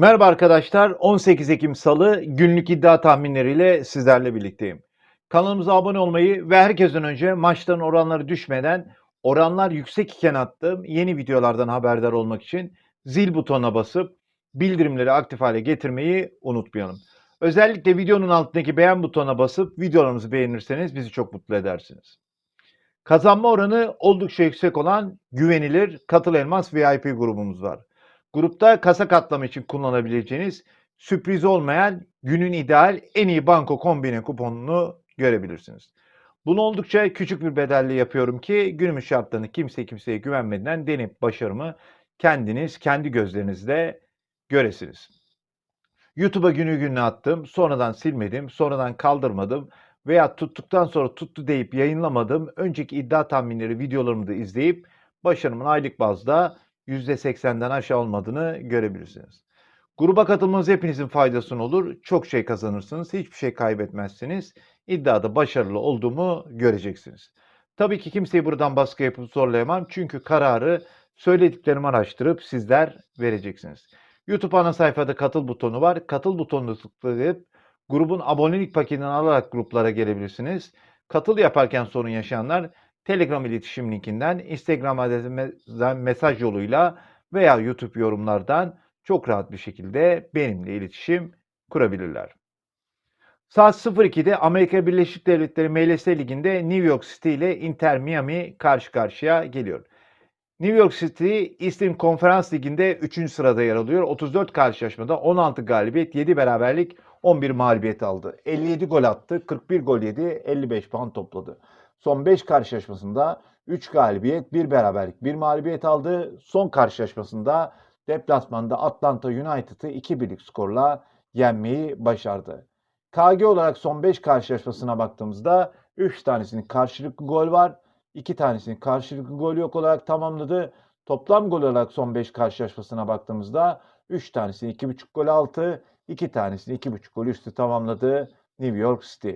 Merhaba arkadaşlar. 18 Ekim Salı günlük iddia tahminleriyle sizlerle birlikteyim. Kanalımıza abone olmayı ve herkesten önce maçların oranları düşmeden oranlar yüksek iken attığım yeni videolardan haberdar olmak için zil butonuna basıp bildirimleri aktif hale getirmeyi unutmayalım. Özellikle videonun altındaki beğen butonuna basıp videolarımızı beğenirseniz bizi çok mutlu edersiniz. Kazanma oranı oldukça yüksek olan güvenilir Katıl Elmas VIP grubumuz var. Grupta kasa katlama için kullanabileceğiniz sürpriz olmayan günün ideal en iyi banko kombine kuponunu görebilirsiniz. Bunu oldukça küçük bir bedelle yapıyorum ki günümüz şartlarını kimse kimseye güvenmeden deneyip başarımı kendiniz kendi gözlerinizle göresiniz. YouTube'a günü gününe attım, sonradan silmedim, sonradan kaldırmadım veya tuttuktan sonra tuttu deyip yayınlamadım. Önceki iddia tahminleri videolarımı da izleyip başarımın aylık bazda %80'den aşağı olmadığını görebilirsiniz. Gruba katılmanız hepinizin faydasına olur. Çok şey kazanırsınız. Hiçbir şey kaybetmezsiniz. İddiada başarılı olduğumu göreceksiniz. Tabii ki kimseyi buradan baskı yapıp zorlayamam. Çünkü kararı söylediklerimi araştırıp sizler vereceksiniz. YouTube ana sayfada katıl butonu var. Katıl butonunu tıklayıp grubun abonelik paketini alarak gruplara gelebilirsiniz. Katıl yaparken sorun yaşayanlar Telegram iletişim linkinden, Instagram adresimizden mesaj yoluyla veya YouTube yorumlardan çok rahat bir şekilde benimle iletişim kurabilirler. Saat 02'de Amerika Birleşik Devletleri MLS Ligi'nde New York City ile Inter Miami karşı karşıya geliyor. New York City Eastern Conference Ligi'nde 3. sırada yer alıyor. 34 karşılaşmada 16 galibiyet, 7 beraberlik, 11 mağlubiyet aldı. 57 gol attı, 41 gol yedi, 55 puan topladı. Son 5 karşılaşmasında 3 galibiyet, 1 beraberlik, 1 mağlubiyet aldı. Son karşılaşmasında deplasmanda Atlanta United'ı 2-1'lik skorla yenmeyi başardı. KG olarak son 5 karşılaşmasına baktığımızda 3 tanesinin karşılıklı gol var. 2 tanesinin karşılıklı gol yok olarak tamamladı. Toplam gol olarak son 5 karşılaşmasına baktığımızda 3 tanesini 2.5 gol altı, 2 tanesini 2.5 gol üstü tamamladı New York City.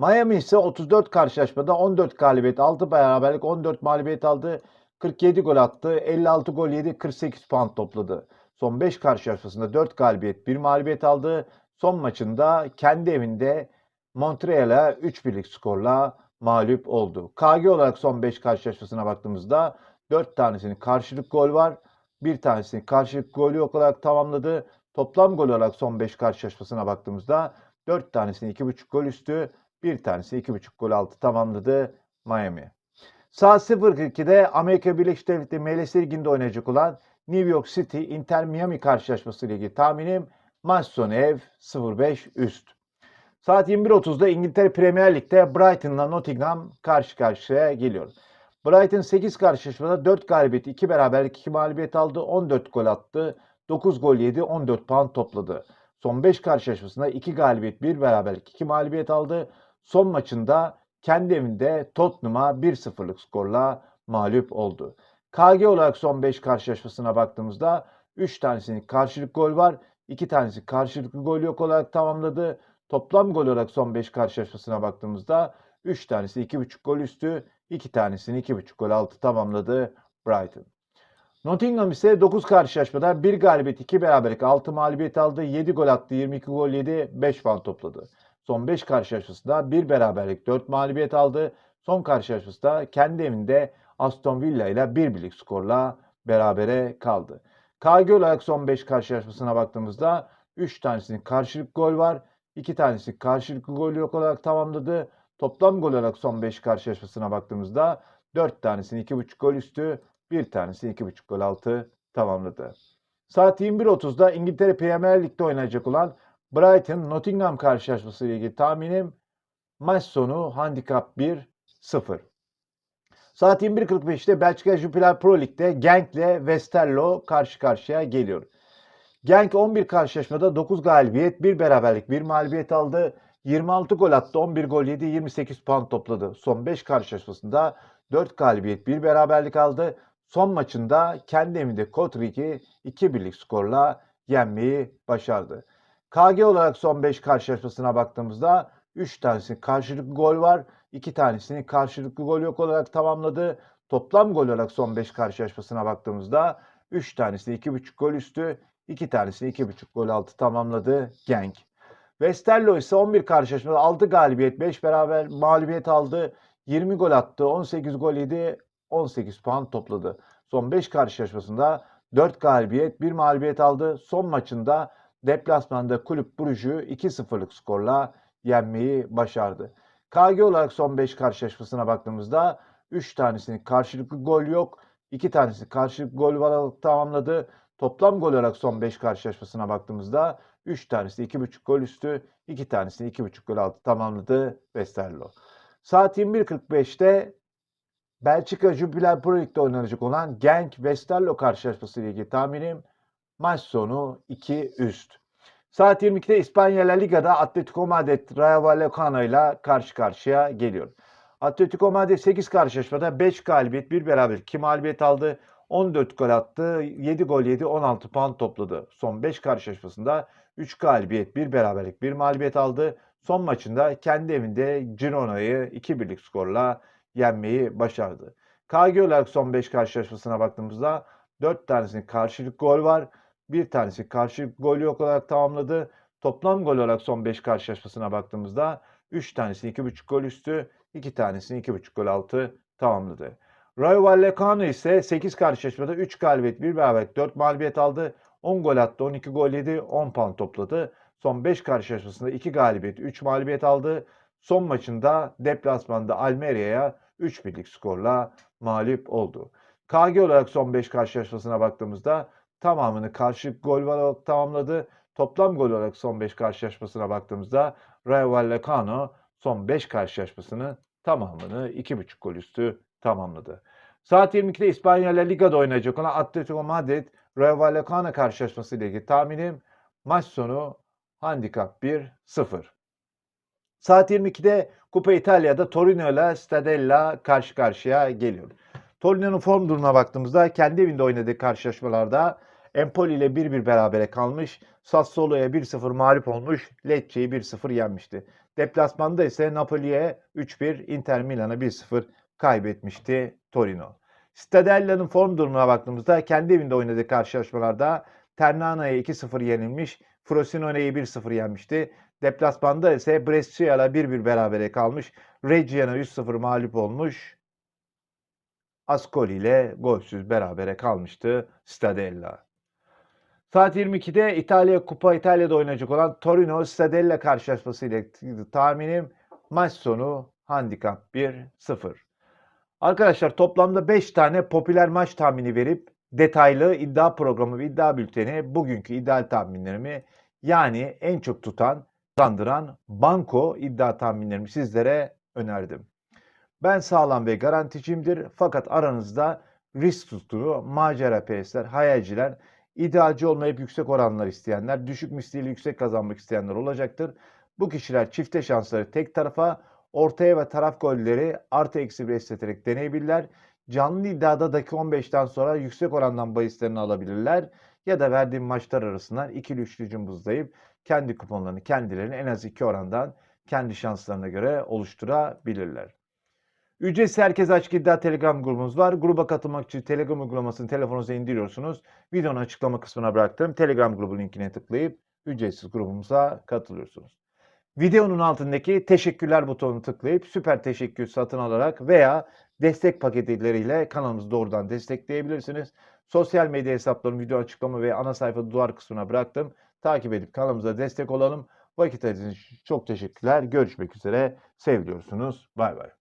Miami ise 34 karşılaşmada 14 galibiyet, 6 beraberlik, 14 mağlubiyet aldı. 47 gol attı, 56 gol yedi, 48 puan topladı. Son 5 karşılaşmasında 4 galibiyet, 1 mağlubiyet aldı. Son maçında kendi evinde Montreal'a 3-1'lik skorla mağlup oldu. KG olarak son 5 karşılaşmasına baktığımızda 4 tanesinin karşılık gol var. Bir tanesinin karşılık golü yok olarak tamamladı. Toplam gol olarak son 5 karşılaşmasına baktığımızda 4 tanesini 2.5 gol üstü, bir tanesi 2.5 gol altı tamamladı Miami. Saat 02'de Amerika Birleşik Devletleri MLS Ligi'nde oynayacak olan New York City Inter Miami karşılaşması ilgili tahminim maç sonu ev 0-5 üst. Saat 21.30'da İngiltere Premier Lig'de Brighton'la Nottingham karşı karşıya geliyor. Brighton 8 karşılaşmada 4 galibiyet, 2 beraberlik, 2 mağlubiyet aldı. 14 gol attı. 9 gol yedi, 14 puan topladı. Son 5 karşılaşmasında 2 galibiyet, 1 beraberlik, 2 mağlubiyet aldı. Son maçında kendi evinde Tottenham'a 1-0'lık skorla mağlup oldu. KG olarak son 5 karşılaşmasına baktığımızda 3 tanesinin karşılık gol var. 2 tanesi karşılıklı gol yok olarak tamamladı. Toplam gol olarak son 5 karşılaşmasına baktığımızda 3 tanesi 2.5 gol üstü, 2 tanesini 2.5 gol altı tamamladı Brighton. Nottingham ise 9 karşılaşmada 1 galibiyet, 2 beraberlik, 6 mağlubiyet aldı, 7 gol attı, 22 gol yedi, 5 puan topladı. Son 5 karşılaşmasında 1 beraberlik, 4 mağlubiyet aldı. Son karşılaşmasında kendi evinde Aston Villa ile 1 birlik skorla berabere kaldı. KG olarak son 5 karşılaşmasına baktığımızda 3 tanesinin karşılık gol var. 2 tanesi karşılıklı gol yok olarak tamamladı. Toplam gol olarak son 5 karşılaşmasına baktığımızda 4 tanesini 2.5 gol üstü, 1 tanesini 2.5 gol altı tamamladı. Saat 21.30'da İngiltere Premier Lig'de oynayacak olan Brighton Nottingham karşılaşması ile ilgili tahminim maç sonu handikap 1-0. Saat 21.45'te Belçika Jupiler Pro Lig'de Genk ile Westerlo karşı karşıya geliyor. Genk 11 karşılaşmada 9 galibiyet, 1 beraberlik, 1 mağlubiyet aldı. 26 gol attı, 11 gol yedi, 28 puan topladı. Son 5 karşılaşmasında 4 galibiyet, 1 beraberlik aldı. Son maçında kendi evinde Kotrik'i 2-1'lik skorla yenmeyi başardı. KG olarak son 5 karşılaşmasına baktığımızda 3 tanesinin karşılıklı gol var. 2 tanesini karşılıklı gol yok olarak tamamladı. Toplam gol olarak son 5 karşılaşmasına baktığımızda 3 tanesi 2.5 gol üstü, İki tanesini 2.5 gol altı tamamladı Genk. Westerlo ise 11 karşılaşmada 6 galibiyet, 5 beraber mağlubiyet aldı. 20 gol attı, 18 gol yedi, 18 puan topladı. Son 5 karşılaşmasında 4 galibiyet, 1 mağlubiyet aldı. Son maçında deplasmanda Kulüp Brugge'ü 2-0'lık skorla yenmeyi başardı. KG olarak son 5 karşılaşmasına baktığımızda 3 tanesinin karşılıklı gol yok. 2 tanesi karşılıklı gol var tamamladı. Toplam gol olarak son 5 karşılaşmasına baktığımızda 3 tanesi 2.5 gol üstü, 2 tanesini 2.5 gol altı tamamladı Westerlo. Saat 21.45'te Belçika Jupiler Pro Lig'de oynanacak olan Genk Westerlo karşılaşması ile ilgili tahminim maç sonu 2 üst. Saat 22'de İspanya La Liga'da Atletico Madrid Rayo Vallecano ile karşı karşıya geliyor. Atletico Madrid 8 karşılaşmada 5 galibiyet, 1 beraber 2 mağlubiyet aldı. 14 gol attı, 7 gol yedi, 16 puan topladı. Son 5 karşılaşmasında 3 galibiyet, 1 beraberlik, 1 mağlubiyet aldı. Son maçında kendi evinde Girona'yı 2-1'lik skorla yenmeyi başardı. KG olarak son 5 karşılaşmasına baktığımızda 4 tanesinin karşılık gol var. Bir tanesi karşılık gol yok olarak tamamladı. Toplam gol olarak son 5 karşılaşmasına baktığımızda 3 tanesini 2.5 gol üstü, 2 tanesini 2.5 gol altı tamamladı. Rayo Vallecano ise 8 karşılaşmada 3 galibiyet, 1 beraberlik, 4 mağlubiyet aldı. 10 gol attı, 12 gol yedi, 10 puan topladı. Son 5 karşılaşmasında 2 galibiyet, 3 mağlubiyet aldı. Son maçında deplasmanda Almeria'ya 3 birlik skorla mağlup oldu. KG olarak son 5 karşılaşmasına baktığımızda tamamını karşılık gol olarak tamamladı. Toplam gol olarak son 5 karşılaşmasına baktığımızda Rayo Vallecano son 5 karşılaşmasını tamamını 2.5 gol üstü tamamladı. Saat 22'de İspanya La Liga'da oynayacak olan Atletico Madrid Rayo Vallecano karşılaşması ile ilgili tahminim maç sonu handikap 1-0. Saat 22'de Kupa İtalya'da Torino ile Stadella karşı karşıya geliyor. Torino'nun form durumuna baktığımızda kendi evinde oynadığı karşılaşmalarda Empoli ile 1-1 berabere kalmış, Sassuolo'ya 1-0 mağlup olmuş, Lecce'yi 1-0 yenmişti. Deplasmanda ise Napoli'ye 3-1, Inter Milan'a 1-0 kaybetmişti Torino. Stadella'nın form durumuna baktığımızda kendi evinde oynadığı karşılaşmalarda Ternana'ya 2-0 yenilmiş, Frosinone'yi 1-0 yenmişti. Deplasmanda ise Brescia'yla 1-1 berabere kalmış, Reggiana 3-0 mağlup olmuş, Ascoli ile golsüz berabere kalmıştı Stadella. Saat 22'de İtalya Kupa İtalya'da oynayacak olan Torino Stadella karşılaşması ile tahminim maç sonu handikap 1-0. Arkadaşlar toplamda 5 tane popüler maç tahmini verip detaylı iddia programı ve iddia bülteni bugünkü ideal tahminlerimi yani en çok tutan, kazandıran banko iddia tahminlerimi sizlere önerdim. Ben sağlam ve garanticimdir fakat aranızda risk tuttuğu macera perestler, hayalciler, idealci olmayıp yüksek oranlar isteyenler, düşük misliyle yüksek kazanmak isteyenler olacaktır. Bu kişiler çifte şansları tek tarafa, ortaya ve taraf golleri artı eksi bir esneterek deneyebilirler. Canlı iddiada dakika 15'ten sonra yüksek orandan bahislerini alabilirler. Ya da verdiğim maçlar arasından ikili üçlü cımbızlayıp kendi kuponlarını kendilerini en az iki orandan kendi şanslarına göre oluşturabilirler. Ücretsiz herkes açık iddia Telegram grubumuz var. Gruba katılmak için Telegram uygulamasını telefonunuza indiriyorsunuz. Videonun açıklama kısmına bıraktığım Telegram grubu linkine tıklayıp ücretsiz grubumuza katılıyorsunuz. Videonun altındaki teşekkürler butonunu tıklayıp süper teşekkür satın alarak veya destek paketleriyle kanalımızı doğrudan destekleyebilirsiniz. Sosyal medya hesaplarım video açıklama ve ana sayfa duvar kısmına bıraktım. Takip edip kanalımıza destek olalım. Vakit ayırdığınız için çok teşekkürler. Görüşmek üzere. Seviliyorsunuz. Bay bay.